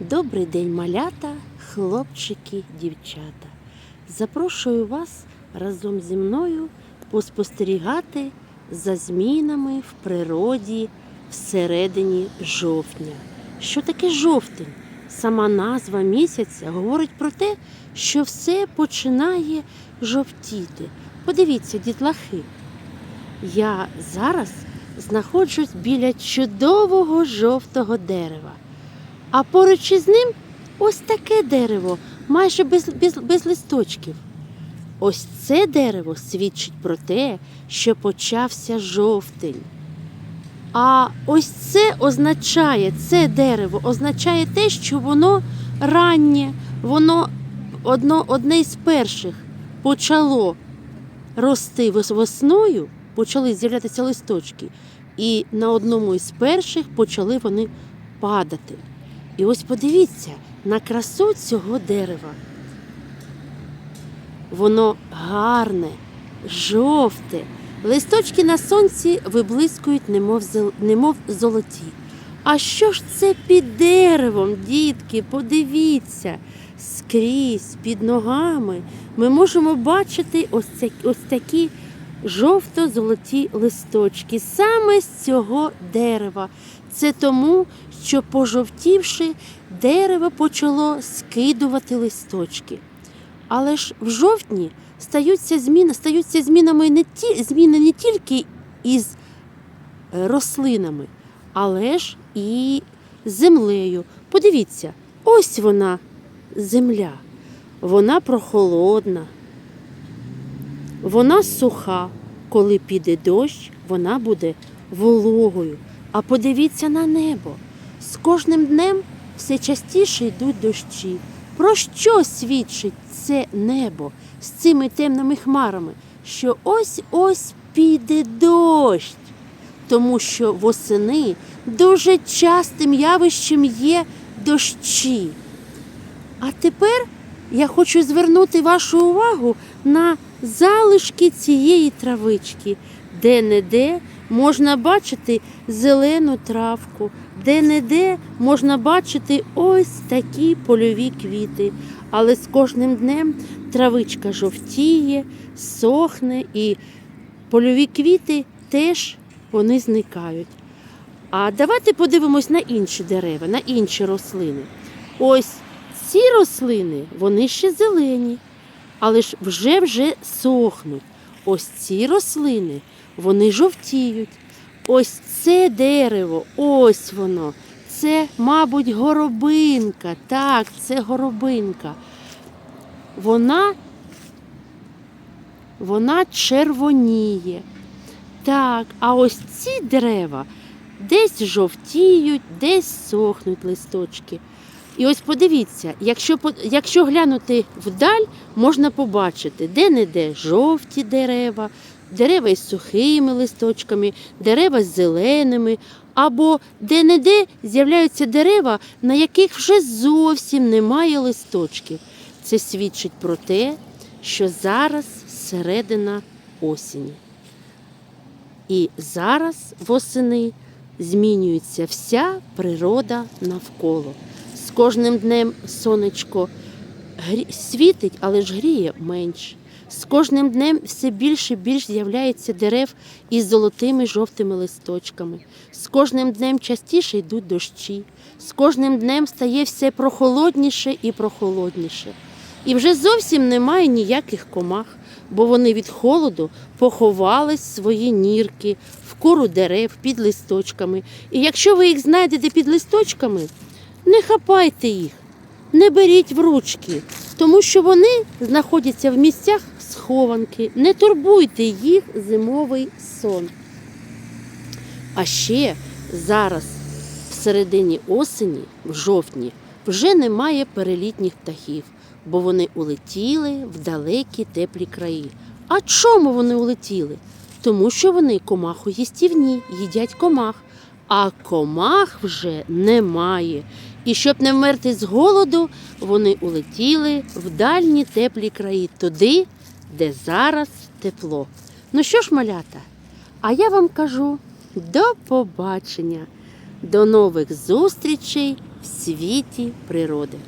Добрий день, малята, хлопчики, дівчата. Запрошую вас разом зі мною поспостерігати за змінами в природі всередині жовтня. Що таке жовтень? Сама назва місяця говорить про те, що все починає жовтіти. Подивіться, дітлахи, я зараз знаходжусь біля чудового жовтого дерева. А поруч із ним ось таке дерево, майже без, без, без листочків. Ось це дерево свідчить про те, що почався жовтень. А ось це означає, це дерево означає те, що воно раннє, воно одно, одне із перших почало рости весною, почали з'являтися листочки, і на одному із перших почали вони падати. І ось подивіться на красу цього дерева. Воно гарне, жовте. Листочки на сонці виблискують, немов, немов золоті. А що ж це під деревом, дітки? Подивіться, скрізь під ногами ми можемо бачити ось, ось такі жовто-золоті листочки саме з цього дерева. Це тому, що пожовтівши, дерево почало скидувати листочки. Але ж в жовтні стаються зміни, стаються змінами не ті, зміни не тільки із е, рослинами, але ж і землею. Подивіться, ось вона земля. Вона прохолодна, вона суха. Коли піде дощ, вона буде вологою. А подивіться на небо. З кожним днем все частіше йдуть дощі. Про що свідчить це небо з цими темними хмарами? Що ось-ось піде дощ. Тому що восени дуже частим явищем є дощі. А тепер я хочу звернути вашу увагу на залишки цієї травички, де-не-де можна бачити зелену травку, де-не-де можна бачити ось такі польові квіти. Але з кожним днем травичка жовтіє, сохне і польові квіти теж вони зникають. А давайте подивимось на інші дерева, на інші рослини. Ось ці рослини, вони ще зелені, але ж вже вже сохнуть. Ось ці рослини, вони жовтіють. Ось це дерево, ось воно. Це, мабуть, горобинка. Так, це горобинка. Вона, вона червоніє. Так, а ось ці дерева десь жовтіють, десь сохнуть листочки. І ось подивіться, якщо, якщо глянути вдаль, можна побачити, де-не-де жовті дерева, дерева із сухими листочками, дерева з зеленими, або де-не-де з'являються дерева, на яких вже зовсім немає листочків. Це свідчить про те, що зараз середина осені. І зараз восени змінюється вся природа навколо. Кожним днем сонечко світить, але ж гріє менше. З кожним днем все більше і більш з'являється дерев із золотими жовтими листочками. З кожним днем частіше йдуть дощі. З кожним днем стає все прохолодніше і прохолодніше. І вже зовсім немає ніяких комах, бо вони від холоду поховали свої нірки в кору дерев під листочками. І якщо ви їх знайдете під листочками, не хапайте їх, не беріть в ручки, тому що вони знаходяться в місцях схованки. Не турбуйте їх зимовий сон. А ще зараз, в середині осені, в жовтні, вже немає перелітніх птахів, бо вони улетіли в далекі теплі краї. А чому вони улетіли? Тому що вони комахоїстівні, їдять комах, а комах вже немає. І щоб не вмерти з голоду, вони улетіли в дальні теплі краї, туди, де зараз тепло. Ну що ж, малята, а я вам кажу до побачення, до нових зустрічей. в світі природи.